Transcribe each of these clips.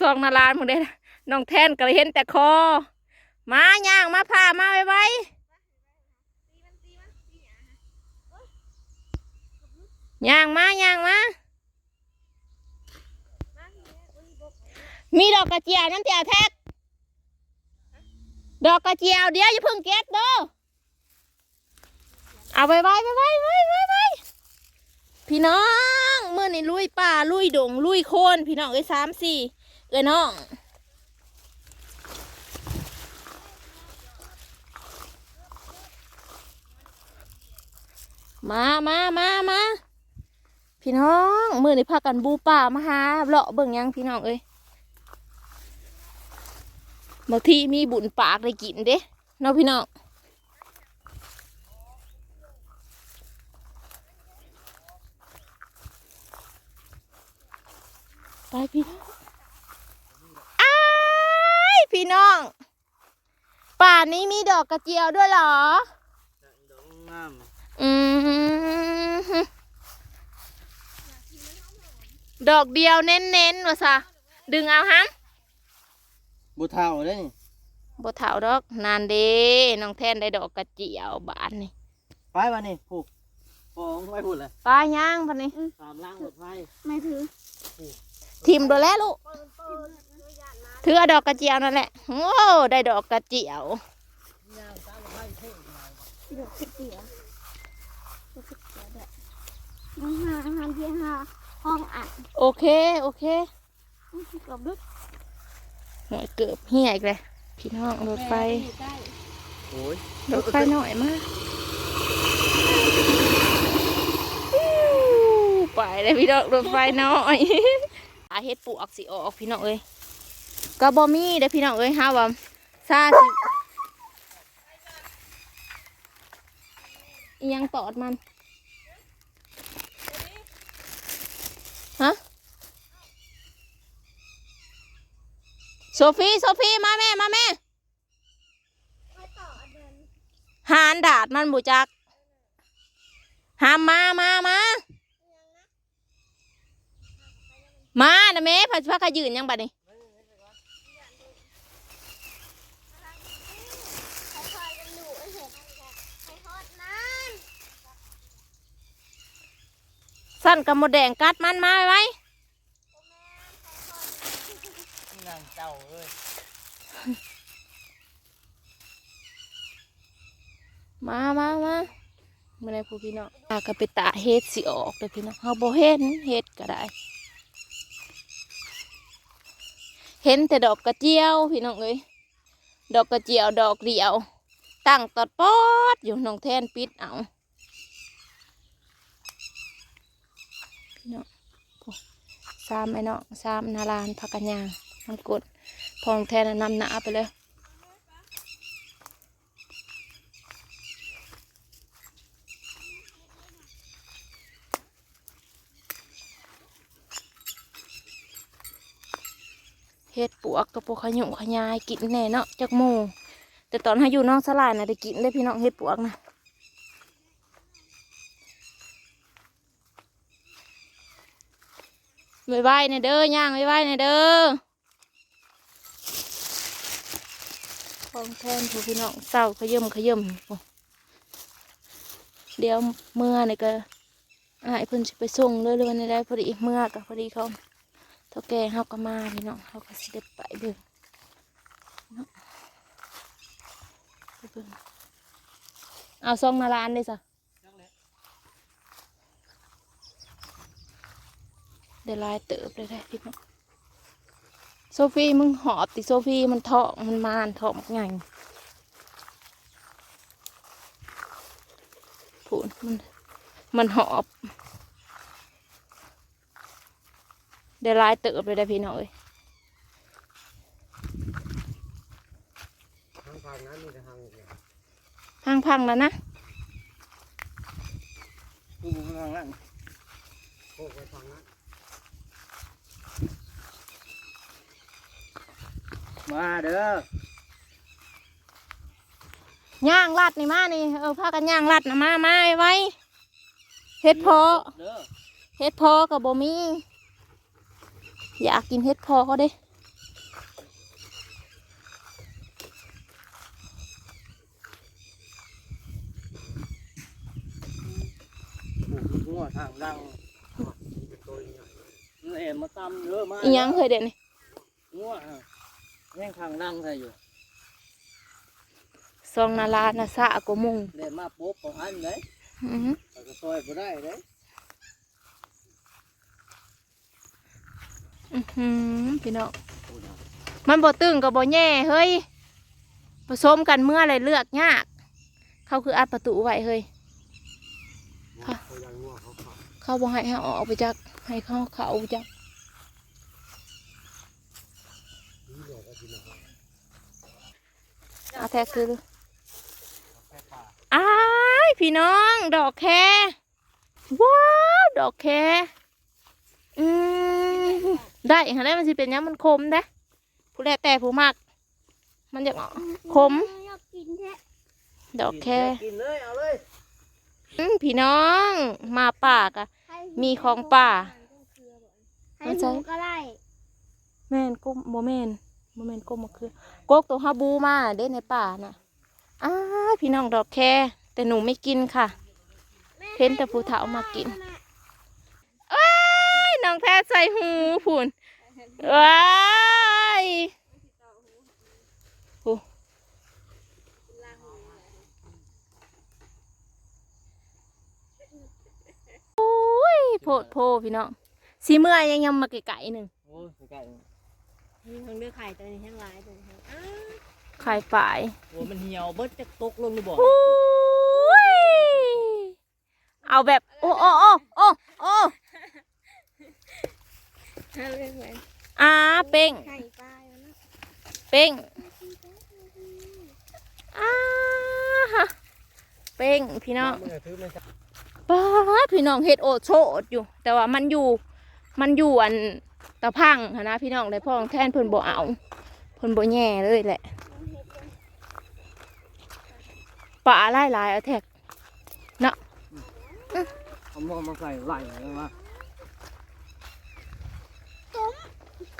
ซองนาลานมึงได้น้องแทนก็เลยเห็นแต่คอ มาย่างมาพามาไว้ไว้ย่างมาย่างมา มีดอกกระเจียวน้ำเจียวแท็ก ดอกกระเจียวเดี๋ยวอย่าเพิ่งเก็บเด้อเอาไว้ไว้ไว้ไว้ไว้ไว้ไว้พี่น้อง เมื่อนี่ลุยป่าลุยดงลุยโคนพี่น้องเอ้สามสี่ เอ้ยน้องมามามามาพี่น้องมื่อนี้พากันบูป่ามาหาเลาะเบิ่งยังพี่น้องเอ้ยบางทีมีบุญปากได้กินเด้เนาะพี่น้องไปพี่น้อง ป่านี้มีดอกกระเจียวด้วยเหรอ ดอกงามอืมฮึดอกเดียวเน้นๆว่ะซะดึงเอาฮะบุเท่าได้นี่บ่เถาดอกนานเด้น้องแทนได้ดอกกระเจียวบานนี่ไปวันนี้ผูกฟองไปพูดเลยป้าย่างพันนี้ตามล่างรถไฟไม่ถือทิมโดนแล้วลูก ถือเอาดอกกระเจียวนั่นแหละ โอ้ได้ดอกกระเจียวดอกกระเจียวดอกกระเจียวด้วยอาหารอาหารที่ห้าห้องอัดโอเค โอเคกับดุดหน่อยเกือบเหี่ยอีกเลยพี่น้องรถไฟโอ้ยรถไฟหน่อยมากไปเลยพี่น้องรถไฟน้อยอาเฮ็ดปลวกสิออกพี่น้องเอ้ย ก็บ่มีเด้อพี่น้องเอ้ยฮาว่าซาสิอิหยังตอดมัน ฮะ โซฟีโซฟีมาแม่ มาแม่ หานดาดมันบูจัก หามมา มา มา มานะแม่พัชพักขยืนยังบัดนี้ สั้นกับหมดแดงกัดมันมาไว้นางเจ้าเอ้ยมามามาเมื่อไรพวกพี่น้องอาก็ไปตาเฮ็ดสิออกเลยพี่น้องเขาบ่เห็นเฮ็ดก็ได้ เห็นแต่ดอกกระเจียวพี่น้องเอ้ยดอกกระเจียวดอกเดียว ตั้งตอดปอดอยู่น้องแทนปิดเอา พี่น้องสามไอ้น้องสามนาลานพักกันยางน้ำกดพองแทนน่ะนำหนาไปเลยเฮ็ดปวกกับปวกขยุงขยายกินแน่เนาะจากหมูแต่ตอนให้อยู่น้องสลายนะได้กินได้พี่น้องเฮ็ดปวกนะ ไว้ไว้ในเด้อย่างไว้ไว้ในเด้อของแทนผู้พี่น้องเศร้าขย่มขย่มเดี๋ยวเมื่อนี่ก็อายเพิ่นไปส่งเรื่อยๆในได้พอดีเมื่อกับพอดีเขาเท่าแก่เฮาก็มาพี่น้องเฮาก็สิได้ไปเบิ่งเนาะไปเบิ่งเอาซองนาลานเลยจ้ะ เดี๋ยวลายเติบเลยได้พี่น้องโซฟีมึงหอบติโซฟีมันเถาะมันมานเถาะมักใหญ่พูนมันมันหอบเดี๋ยวลายเติบเลยได้พี่น้องเอ้ยห้างพังพังแล้วนะผูกทางนั้นผูกไปทางนั้น มาเด้อย่างลัดนี่มานี่เออพากันย่างลัดนะมามาไว้เห็ดพอเห็ดพอกับบ่มีอยากกินเห็ดพอเขาเด้หัวทางดังเอีหยังเคยเด่นนี่งัว ฮะแม่งทางดังใส่อยู่ซองนาลานาซาก็มุงเล่นมาปุ๊บของอันเลยอื้อหือแต่ก็ซอยบ่ได้เลยอื้อหือพี่น้องมันบ่ตึงกับบ่แย่เฮ้ยผสมกันเมื่อไรเลือกยาก เขาคืออัดประตูไว้เฮ้ยค่ะเขายังงัวเขาเขา เขาบอกให้เขาออกไปจากให้เขาเขาออกไปจาก อาแทกคือดูแค่ป่าอ้ายพี่น้องดอกแคว้าวดอกแคอืมได้ค่ะได้มันสิเป็นหยังมันคมเด้ผู้แลแต่ผู้มักมันจะคมอยากกินแท้ดอกแคกินเลยเอาเลยอืมพี่น้องมาป่ากะมีของป่าให้หมูก็ไล่แม่นก้มโมเมน โมเมนก้มมะเขือกกตัวฮาบูมาเด้ในป่าน่ะอ้าพี่น้องดอกแคแต่หนูไม่กินค่ะเห็นแต่ผู้เฒ่ามากินเอ้ยน้องแพทใส่หูผุนว้ายหูโอ้ยโพดโพพี่น้องสีเมื่อยังยังมาไกลๆหนึ่งโอ้ยไก่ มีทั้งเลือกไข่ตัวนี้ทั้งหลายตัวนี้อ้าขายฝ่ายโอ้มันเหี่ยวเบิดจะตกลงในบ่อโอ้ยเอาแบบ โอ้โอ้โอ้โอ้โอ้เรื่องอะไรอาเป้งไข่ปลาแล้วนะเป้งอาฮะเป้งพี่น้องมือถือไม่ใช่ป้าดพี่น้องเฮ็ดโอดโชดอยู่ แต่ว่ามันอยู่ มันอยู่อัน ตะพังหั้นนะพี่น้องเลยพ่องแทนเพิ่นบ่เอาเพิ่นบ่แย่เลยแหละปลาหลายหลายๆเอาแท็กเอาหม้อมาใส่ไหลเลยมา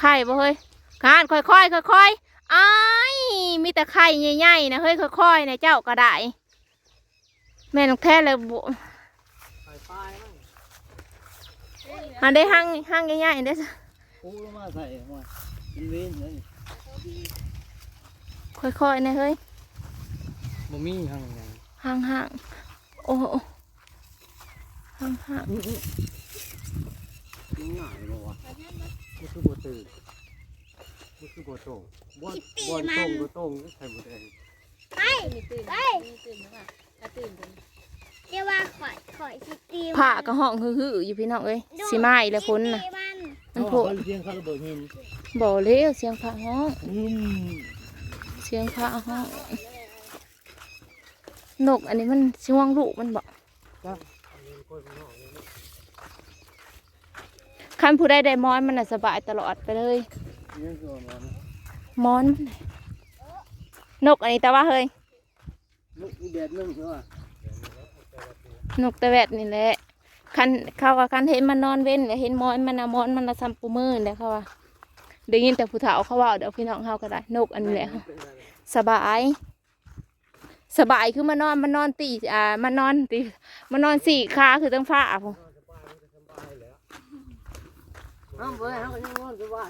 ไข่บ่เฮ้ยการค่อยๆค่อยๆอ้ายมีแต่ไข่ใหญ่ๆนะเฮ้ยค่อยๆนะเจ้าก็ได้แม่นองแท้เลยบ่ใส่ปลายมั่งอันได้หั่งหั่งใหญ่ๆเด้อ ปูลงมาใส่มาเป็นเวนเลยค่อยๆนะเฮ้ยบ่มีทางไงห่างๆโอ้โหห่างมันง่ายบ่วะมันคือบ่ตื่นมันคือบ่โตงบ่บ่โตงบ่โตงใส่บ่ได้ไปไปเดี๋ยวว่าข่อยข่อยสิตีๆผ่าก็ห้องฮือๆอยู่พี่น้องเอ้ยสิมาอีกแล้วพ้นน่ะตี มันมันโผโผล่เสียงเขาระเบิดหินบ่เลี้ยวเสียงผ่าห้องอืมเสียงผ่าห้องนกอันนี้มันช่วงลูกมันบอกจ้ะคันผู้ใดได้มอนมันน่ะสบายตลอดไปเลยเรื่องส่วนมันมอนมันน่ะนกอันนี้แต่ว่าเฮ้ยลูกอีกแบบหนึงใช่ป่ะนกตะแวดนี่แหละ คันเขาว่าคันเห็นมันนอนเว้นเห็นมอนมันนะมอนมันน่ะซัมปูมือเด้เขาว่าได้ยินแต่ผู้เฒ่าเขาว่าเดี๋ยวพี่น้องเฮาก็ได้นกอันนี้แหละสบาย สบายคือมานอนมานอนตีอ่ามานอนตีมานอนสี่ขาคือตั้งฟ้าผมเขาก็ยังนอนสบา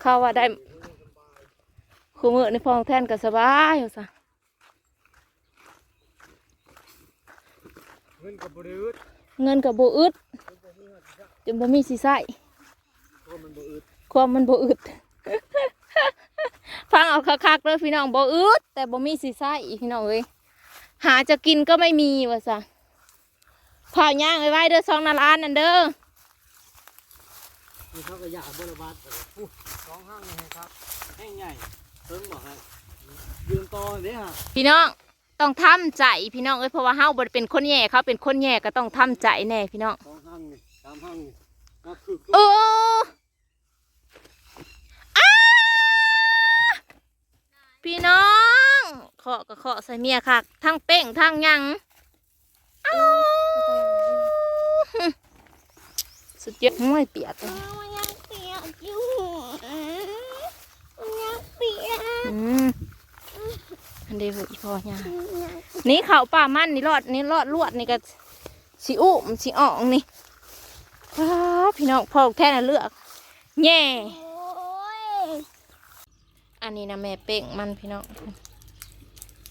เขาว่าได้คู่มือในพองแท่นก็สบายอยู่ซะ เงินกับบริษัทเงินกับโบอึดจนบ่มีสิใส่เพราะมันบริษัทความมันบ่อึดฟังเอาคักๆเลยพี่น้องบ่อึดแต่บ่มีสิใส่พี่น้องเอ้ยหาจะกินก็ไม่มีว่าซะผ่าย่างไว้ไว้เด้อซองนาลานนั่นเด้อนี่เขาก็อยากบริบาลแต่ว่าอู้สองห้างนี่ครับแห้งใหญ่เพิ่งบอกให้ยืนต่อเด้ฮะพี่น้อง ต้องทำใจพี่น้องเอ้ยเพราะว่าเฮาบ่ได้เป็นคนแย่เขาเป็นคนแย่ก็ต้องทำใจแน่พี่น้องสองห้างนี่สามห้างนี่ก็คือเอออ้าพี่น้องเคาะก็เคาะใส่เมียคักทั้งเป้งทั้งหยังอ้าวสุดยอดไม่เปียกเลยมันยังเปียกอยู่มันยังเปียกอืม อันเดียวอีพอเนี่ยนี่เขาป่ามันนี่รอดนี่รอดลวดนี่ก็สีอุ้มสีอ่องนี่ว้าพี่น้องพอแท้น่ะเลือกแง่อันนี้นะแม่เป้งมันพี่น้อง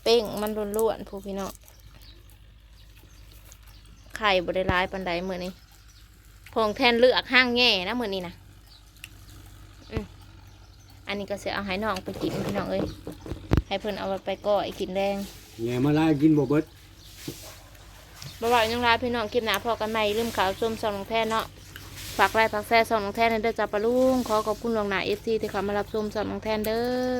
เป้งมันล้วนๆผู้พี่น้องไข่บได้ร้ายปันใดมือนี้พองแทนเลือกห้างแง่นะมือนี้นะอันนี้ก็เสียเอาให้น้องไปกินพี่น้องเอ้ย ให้เพิ่นเอาไปก่อยกินแรงแง่มาลายกินบ่เบิดบ่าวยังร้ายพี่น้องคลิปหนาพอกันใหม่ลืมข่าวชมซองน้องแท่เนาะฝากไลค์ฝากแซ่ซองน้องแท่นเด้อจ้าปะลุงขอขอบคุณหลวงหนาเอฟซีที่เขามารับชมซองน้องแท่นเด้อ